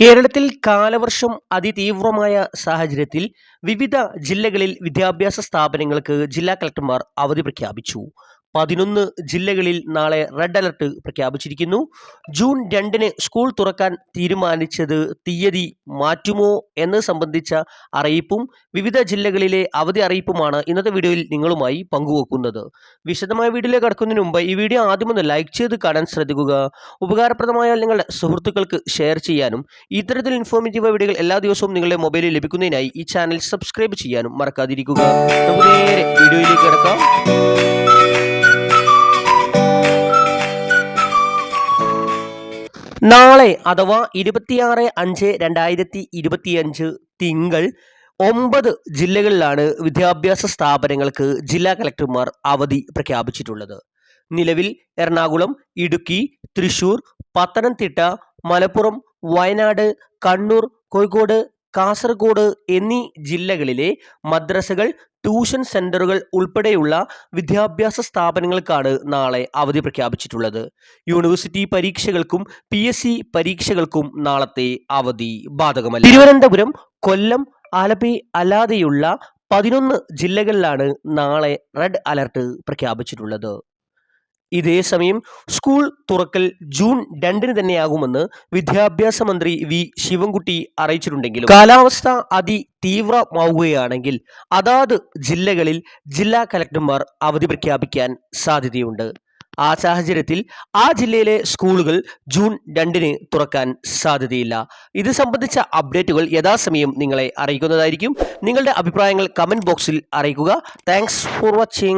കേരളത്തിൽ കാലവർഷം അതിതീവ്രമായ സാഹചര്യത്തിൽ വിവിധ ജില്ലകളിൽ വിദ്യാഭ്യാസ സ്ഥാപനങ്ങൾക്ക് ജില്ലാ കളക്ടർമാർ അവധി പ്രഖ്യാപിച്ചു. പതിനൊന്ന് ജില്ലകളിൽ നാളെ റെഡ് അലർട്ട് പ്രഖ്യാപിച്ചിരിക്കുന്നു. ജൂൺ രണ്ടിന് സ്കൂൾ തുറക്കാൻ തീരുമാനിച്ചത് തീയതി മാറ്റുമോ എന്ന് സംബന്ധിച്ച അറിയിപ്പും വിവിധ ജില്ലകളിലെ അവധി അറിയിപ്പുമാണ് ഇന്നത്തെ വീഡിയോയിൽ നിങ്ങളുമായി പങ്കുവെക്കുന്നത്. വിശദമായ വീഡിയോയിലേക്ക് കടക്കുന്നതിന് മുമ്പ് ഈ വീഡിയോ ആദ്യം ഒന്ന് ലൈക്ക് ചെയ്ത് കാണാൻ ശ്രദ്ധിക്കുക. ഉപകാരപ്രദമായ നിങ്ങളുടെ സുഹൃത്തുക്കൾക്ക് ഷെയർ ചെയ്യാനും ഇത്തരത്തിൽ ഇൻഫോർമേറ്റീവ് വീഡിയോകൾ എല്ലാ ദിവസവും നിങ്ങളുടെ മൊബൈലിൽ ലഭിക്കുന്നതിനായി ഈ ചാനൽ സബ്സ്ക്രൈബ് ചെയ്യാനും മറക്കാതിരിക്കുക. നമുക്ക് നേരെ വീഡിയോയിലേക്ക് കിടക്കാം. നാളെ അഥവാ ഇരുപത്തിയാറ് അഞ്ച് രണ്ടായിരത്തി ഇരുപത്തിയഞ്ച് തിങ്കൾ ഒമ്പത് ജില്ലകളിലാണ് വിദ്യാഭ്യാസ സ്ഥാപനങ്ങൾക്ക് ജില്ലാ കളക്ടർമാർ അവധി പ്രഖ്യാപിച്ചിട്ടുള്ളത്. നിലവിൽ എറണാകുളം ഇടുക്കി തൃശൂർ പത്തനംതിട്ട മലപ്പുറം വയനാട് കണ്ണൂർ കോഴിക്കോട് കാസർഗോഡ് എന്നീ ജില്ലകളിലെ മദ്രസകൾ ട്യൂഷൻ സെന്ററുകൾ ഉൾപ്പെടെയുള്ള വിദ്യാഭ്യാസ സ്ഥാപനങ്ങൾക്കാണ് നാളെ അവധി പ്രഖ്യാപിച്ചിട്ടുള്ളത്. യൂണിവേഴ്സിറ്റി പരീക്ഷകൾക്കും പി പരീക്ഷകൾക്കും നാളത്തെ അവധി ബാധകമല്ല. തിരുവനന്തപുരം കൊല്ലം ആലപ്പി അല്ലാതെയുള്ള പതിനൊന്ന് ജില്ലകളിലാണ് നാളെ റെഡ് അലർട്ട് പ്രഖ്യാപിച്ചിട്ടുള്ളത്. ഇതേസമയം സ്കൂൾ തുറക്കൽ ജൂൺ രണ്ടിന് തന്നെയാകുമെന്ന് വിദ്യാഭ്യാസ മന്ത്രി വി ശിവൻകുട്ടി അറിയിച്ചിട്ടുണ്ടെങ്കിലും കാലാവസ്ഥ അതി തീവ്രമാവുകയാണെങ്കിൽ അതാത് ജില്ലകളിൽ ജില്ലാ കലക്ടർമാർ അവധി പ്രഖ്യാപിക്കാൻ സാധ്യതയുണ്ട്. ആ സാഹചര്യത്തിൽ ആ ജില്ലയിലെ സ്കൂളുകൾ ജൂൺ രണ്ടിന് തുറക്കാൻ സാധ്യതയില്ല. ഇത് സംബന്ധിച്ച അപ്ഡേറ്റുകൾ യഥാസമയം നിങ്ങളെ അറിയിക്കുന്നതായിരിക്കും. നിങ്ങളുടെ അഭിപ്രായങ്ങൾ കമന്റ് ബോക്സിൽ അറിയിക്കുക. Thanks for watching.